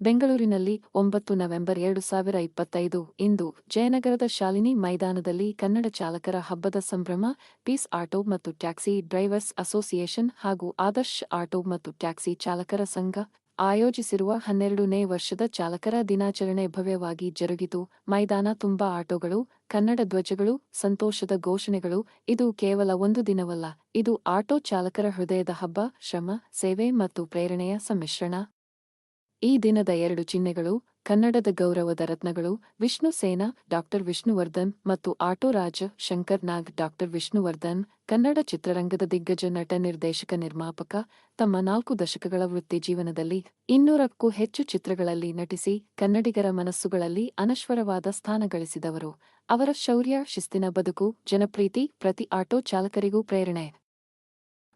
ಬೆಂಗಳೂರಿನಲ್ಲಿ ಒಂಬತ್ತು ನವೆಂಬರ್ ಎರಡು ಸಾವಿರ ಇಪ್ಪತ್ತೈದು ಇಂದು ಜಯನಗರದ ಶಾಲಿನಿ ಮೈದಾನದಲ್ಲಿ ಕನ್ನಡ ಚಾಲಕರ ಹಬ್ಬದ ಸಂಭ್ರಮ, ಪೀಸ್ ಆಟೋ ಮತ್ತು ಟ್ಯಾಕ್ಸಿ ಡ್ರೈವರ್ಸ್ ಅಸೋಸಿಯೇಷನ್ ಹಾಗೂ ಆದರ್ಶ್ ಆಟೋ ಮತ್ತು ಟ್ಯಾಕ್ಸಿ ಚಾಲಕರ ಸಂಘ ಆಯೋಜಿಸಿರುವ ಹನ್ನೆರಡನೇ ವರ್ಷದ ಚಾಲಕರ ದಿನಾಚರಣೆ ಭವ್ಯವಾಗಿ ಜರುಗಿತು. ಮೈದಾನ ತುಂಬಾ ಆಟೋಗಳು, ಕನ್ನಡ ಧ್ವಜಗಳು, ಸಂತೋಷದ ಘೋಷಣೆಗಳು, ಇದು ಕೇವಲ ಒಂದು ದಿನವಲ್ಲ, ಇದು ಆಟೋ ಚಾಲಕರ ಹೃದಯದ ಹಬ್ಬ, ಶ್ರಮ, ಸೇವೆ ಮತ್ತು ಪ್ರೇರಣೆಯ ಸಮ್ಮಿಶ್ರಣ. ಈ ದಿನದ ಎರಡು ಚಿಹ್ನೆಗಳು ಕನ್ನಡದ ಗೌರವದ ರತ್ನಗಳು ವಿಷ್ಣು ಸೇನಾ, ಡಾಕ್ಟರ್ ವಿಷ್ಣುವರ್ಧನ್ ಮತ್ತು ಆಟೋ ರಾಜ ಶಂಕರ್ ನಾಗ್, ಡಾಕ್ಟರ್ ವಿಷ್ಣುವರ್ಧನ್, ಕನ್ನಡ ಚಿತ್ರರಂಗದ ದಿಗ್ಗಜ ನಟ ನಿರ್ದೇಶಕ ನಿರ್ಮಾಪಕ. ತಮ್ಮ ನಾಲ್ಕು ದಶಕಗಳ ವೃತ್ತಿ ಜೀವನದಲ್ಲಿ ಇನ್ನೂರಕ್ಕೂ ಹೆಚ್ಚು ಚಿತ್ರಗಳಲ್ಲಿ ನಟಿಸಿ ಕನ್ನಡಿಗರ ಮನಸ್ಸುಗಳಲ್ಲಿ ಅನಶ್ವರವಾದ ಸ್ಥಾನ ಗಳಿಸಿದವರು. ಅವರ ಶೌರ್ಯ, ಶಿಸ್ತಿನ ಬದುಕು, ಜನಪ್ರೀತಿ, ಪ್ರತಿ ಆಟೋ ಚಾಲಕರಿಗೂ ಪ್ರೇರಣೆ.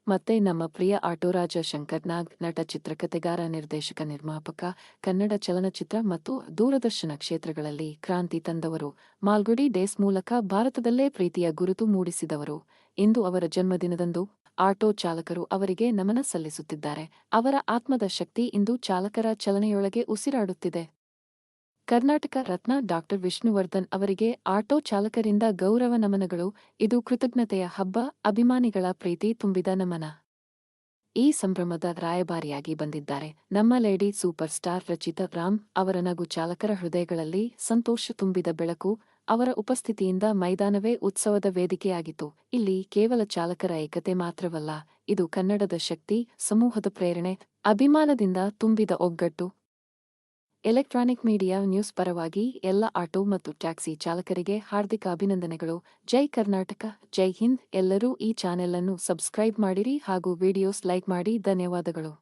ಮತ್ತೆ ನಮ್ಮ ಪ್ರಿಯ ಆಟೋರಾಜ ಶಂಕರ್ ನಾಗ್ ನಟ ಚಿತ್ರಕಥೆಗಾರ ನಿರ್ದೇಶಕ, ನಿರ್ಮಾಪಕ, ಕನ್ನಡ ಚಲನಚಿತ್ರ ಮತ್ತು ದೂರದರ್ಶನ ಕ್ಷೇತ್ರಗಳಲ್ಲಿ ಕ್ರಾಂತಿ ತಂದವರು. ಮಾಲ್ಗುಡಿ ಡೇಸ್ ಮೂಲಕ ಭಾರತದಲ್ಲೇ ಪ್ರೀತಿಯ ಗುರುತು ಮೂಡಿಸಿದವರು. ಇಂದು ಅವರ ಜನ್ಮದಿನದಂದು ಆಟೋ ಚಾಲಕರು ಅವರಿಗೆ ನಮನ ಸಲ್ಲಿಸುತ್ತಿದ್ದಾರೆ. ಅವರ ಆತ್ಮದ ಶಕ್ತಿ ಇಂದು ಚಾಲಕರ ಚಲನೆಯೊಳಗೆ ಉಸಿರಾಡುತ್ತಿದೆ. ಕರ್ನಾಟಕ ರತ್ನ ಡಾಕ್ಟರ್ ವಿಷ್ಣುವರ್ಧನ್ ಅವರಿಗೆ ಆಟೋ ಚಾಲಕರಿಂದ ಗೌರವ ನಮನಗಳು. ಇದು ಕೃತಜ್ಞತೆಯ ಹಬ್ಬ, ಅಭಿಮಾನಿಗಳ ಪ್ರೀತಿ ತುಂಬಿದ ನಮನ. ಈ ಸಂಭ್ರಮದ ರಾಯಭಾರಿಯಾಗಿ ಬಂದಿದ್ದಾರೆ. ನಮ್ಮ lady super star Rachita Ram ಅವರ ನಗು ಚಾಲಕರ ಹೃದಯಗಳಲ್ಲಿ ಸಂತೋಷ ತುಂಬಿದ ಬೆಳಕು ಅವರ ಉಪಸ್ಥಿತಿಯಿಂದ ಮೈದಾನವೇ ಉತ್ಸವದ ವೇದಿಕೆಯಾಗಿತ್ತು. ಇಲ್ಲಿ ಕೇವಲ ಚಾಲಕರ ಏಕತೆ ಮಾತ್ರವಲ್ಲ, ಇದು ಕನ್ನಡದ ಶಕ್ತಿ, ಸಮೂಹದ ಪ್ರೇರಣೆ, ಅಭಿಮಾನದಿಂದ ತುಂಬಿದ ಒಗ್ಗಟ್ಟು ಎಲೆಕ್ಟ್ರಾನಿಕ್ ಮೀಡಿಯಾ ನ್ಯೂಸ್ ಪರವಾಗಿ ಎಲ್ಲ ಆಟೋ ಮತ್ತು ಟ್ಯಾಕ್ಸಿ ಚಾಲಕರಿಗೆ ಹಾರ್ದಿಕ ಅಭಿನಂದನೆಗಳು. ಜೈ ಕರ್ನಾಟಕ, ಜೈ ಹಿಂದ್. ಎಲ್ಲರೂ ಈ ಚಾನೆಲ್ ಅನ್ನು ಸಬ್ಸ್ಕ್ರೈಬ್ ಮಾಡಿರಿ ಹಾಗೂ ವಿಡಿಯೋಸ್ ಲೈಕ್ ಮಾಡಿ. ಧನ್ಯವಾದಗಳು.